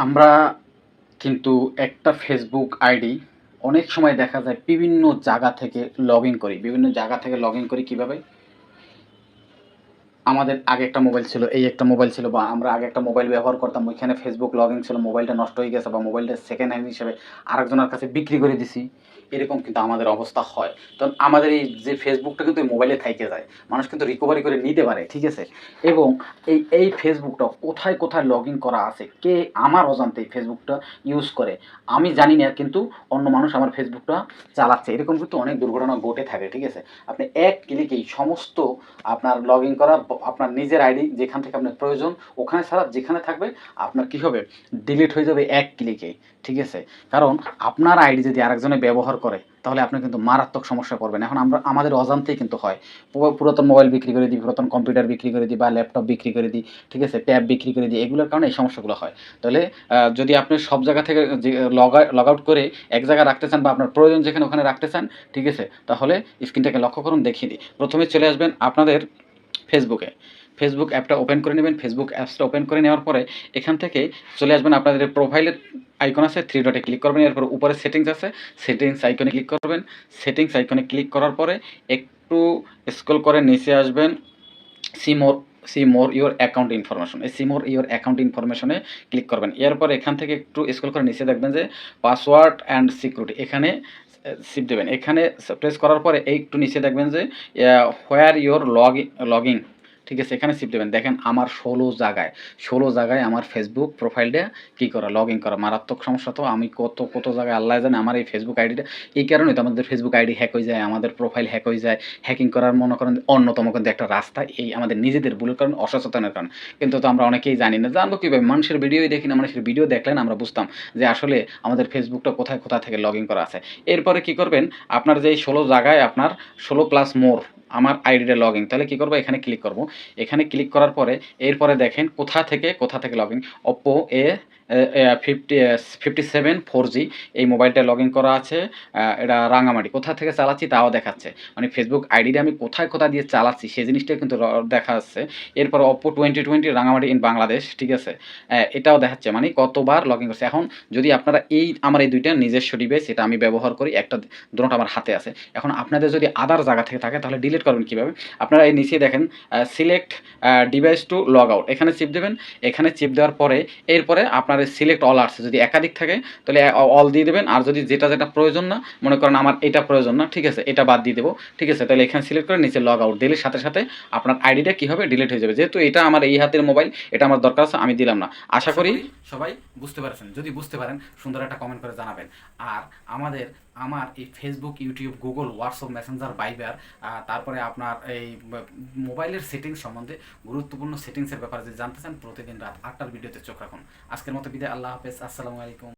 আমরা কিন্তু একটা ফেসবুক আইডি অনেক সময় দেখা যায় বিভিন্ন জায়গা থেকে লগ ইন করি। বিভিন্ন জায়গা থেকে লগ ইন করি কীভাবে? আমাদের আগে একটা মোবাইল ছিল, এই একটা মোবাইল ছিল বা আমরা আগে একটা মোবাইল ব্যবহার করতাম, ওইখানে ফেসবুক লগ ছিল, মোবাইলটা নষ্ট হয়ে গেছে বা মোবাইলটা সেকেন্ড হ্যান্ড হিসেবে আরেকজনের কাছে বিক্রি করে দিছি। এরকম কিন্তু আমাদের অবস্থা হয়। তো আমাদের এই যে ফেসবুকটা কিন্তু মোবাইলে থাইকে যায়। মানুষ কিন্তু রিকভারি করে নিতে পারে, ঠিক আছে? এবং এই এই ফেসবুকটা কোথায় কোথায় লগ ইন করা আছে? কে আমার অজান্তে ফেসবুকটা ইউজ করে? আমি জানি না, কিন্তু অন্য মানুষ আমার ফেসবুকটা চালাচ্ছে। এরকম কিন্তু অনেক দুর্ঘটনা ঘটে থাকে, ঠিক আছে? আপনি এক ক্লিকেই সমস্ত আপনার লগ ইন করা আপনার নিজের আইডি যেখান থেকে আপনার প্রয়োজন, ওখানে ছাড়া যেখানে থাকবে আপনার কী হবে? ডিলিট হয়ে যাবে এক ক্লিকে ঠিক আছে? কারণ আপনার আইডি যদি আরেকজনে ব্যবহার করে, তাহলে আপনি কিন্তু মারাত্মক সমস্যা পড়বেন। এখন আমরা, আমাদের অজান্তেই কিন্তু হয়। পুরো- পুরাতন মোবাইল বিক্রি করে দিই, পুরাতন কম্পিউটার বিক্রি করে দিই বা ল্যাপটপ বিক্রি করে দিই, ঠিক আছে? ট্যাব বিক্রি করে দিই, এগুলোর কারণে এই সমস্যাগুলো হয়। তাহলে যদি আপনি সব জায়গা থেকে লগ আউট করে এক জায়গায় রাখতে চান বা আপনার প্রয়োজন যেখানে ওখানে রাখতে চান, ঠিক আছে? তাহলে স্ক্রিনটাকে লক্ষ্য করুন, দেখিয়ে দিই। প্রথমে চলে আসবেন আপনাদের ফেসবুকে ফেসবুক অ্যাপটা ওপেন করে নেবেন। ফেসবুক অ্যাপসটা ওপেন করে নেওয়ার পরে এখান থেকে চলে আসবেন। আপনাদের প্রোফাইলের আইকন আছে থ্রি ডটে ক্লিক করবেন। এরপর উপরে সেটিংস আছে। সেটিংস আইকনে ক্লিক করবেন। সেটিংস আইকনে ক্লিক করার পরে একটু স্ক্রল করে নিচে আসবেন। See more see more your account information এই সি মোর ইওর অ্যাকাউন্ট ইনফরমেশনে ক্লিক করবেন। এরপর এখান থেকে একটু স্ক্রল করে নিচে দেখবেন যে পাসওয়ার্ড অ্যান্ড সিকিউরিটি এখানে সিপ দেবেন। এখানে প্রেস করার পরে একটু নিচে দেখবেন যে হোয়ার ইওর লগ লগিং ঠিক আছে, এখানে সিপ দেবেন। দেখেন আমার ষোলো জায়গায় ষোলো জায়গায় আমার ফেসবুক প্রোফাইলটা কী করা লগ ইন করা। মারাত্মক সমস্যা তো, আমি কত কত জায়গায় আল্লাহ জানে আমার এই ফেসবুক আইডিটা এই কারণে তো আমাদের ফেসবুক আইডি হ্যাক হয়ে যায়, আমাদের প্রোফাইল হ্যাক হয়ে যায়। হ্যাকিং করার মনে করেন অন্যতম কিন্তু একটা রাস্তা, এই আমাদের নিজেদের ভুলের কারণে, অসচেতনের কারণে। কিন্তু তো আমরা অনেকেই জানি না, জানব কীভাবে? মানুষের ভিডিওই দেখি না, মানুষের ভিডিও দেখলেন আমরা বুঝতাম যে আসলে আমাদের ফেসবুকটা কোথায় কোথায় থেকে লগ ইন করা আছে। এরপরে কি করবেন? আপনার যে ষোলো জায়গায় আপনার ষোলো প্লাস মোর আমার আইডিটা লগ ইন তাহলে কী করব? এখানে ক্লিক করব। এখানে ক্লিক করার পরে, এরপরে দেখেন কোথা থেকে কোথা থেকে log in Oppo A fifty fifty seven four G এই মোবাইলটা লগ ইন করা আছে। এটা রাঙামাটি। কোথা থেকে চালাচ্ছি তাও দেখাচ্ছে। মানে ফেসবুক আইডিটা আমি কোথায় কোথায় দিয়ে চালাচ্ছি সেই জিনিসটা কিন্তু দেখা যাচ্ছে এরপর Oppo twenty twenty Rangamati in Bangladesh ঠিক আছে? এটাও দেখাচ্ছে। মানে কতবার লগ ইন করছে। এখন যদি আপনারা এই, আমার এই দুইটা নিজস্ব ডিভাইস এটা আমি ব্যবহার করি, একটা দুটো আমার হাতে আছে। এখন আপনাদের যদি আদার জায়গা থেকে থাকে, তাহলে ডিলিট করবেন কীভাবে? আপনারা এই নিচে দেখেন select device to log out এখানে চিপ দেবেন। এখানে চিপ দেওয়ার পরে, এরপরে আপনার সিলেক্ট অল আসছে। যদি একাধিক থাকে, তাহলে অল দিয়ে দেবেন। আর যদি যেটা যেটা প্রয়োজন না, মনে করেন আমার এটা প্রয়োজন না, ঠিক আছে, এটা বাদ দিয়ে দেবো। ঠিক আছে, তাহলে এখানে সিলেক্ট করে নিচে লগ আউট দিলে সাথে সাথে আপনার আইডিটা কী হবে ডিলিট হয়ে যাবে। যেহেতু এটা আমার এই হাতের মোবাইল এটা আমার দরকার আছে, আমি দিলাম না। আশা করি সবাই বুঝতে পারছেন। যদি বুঝতে পারেন, সুন্দর একটা কমেন্ট করে জানাবেন। আর আমাদের, আমার এই Facebook YouTube Google WhatsApp Messenger Viber তারপরে আপনার এই মোবাইলের সেটিংস সম্বন্ধে গুরুত্বপূর্ণ সেটিংসের ব্যাপারে যদি জানতে চান, প্রতিদিন রাত আটটার ভিডিওতে চোখ রাখুন। আজকের মতো বিদায় আল্লাহ হাফেজ আসসালামু আলাইকুম।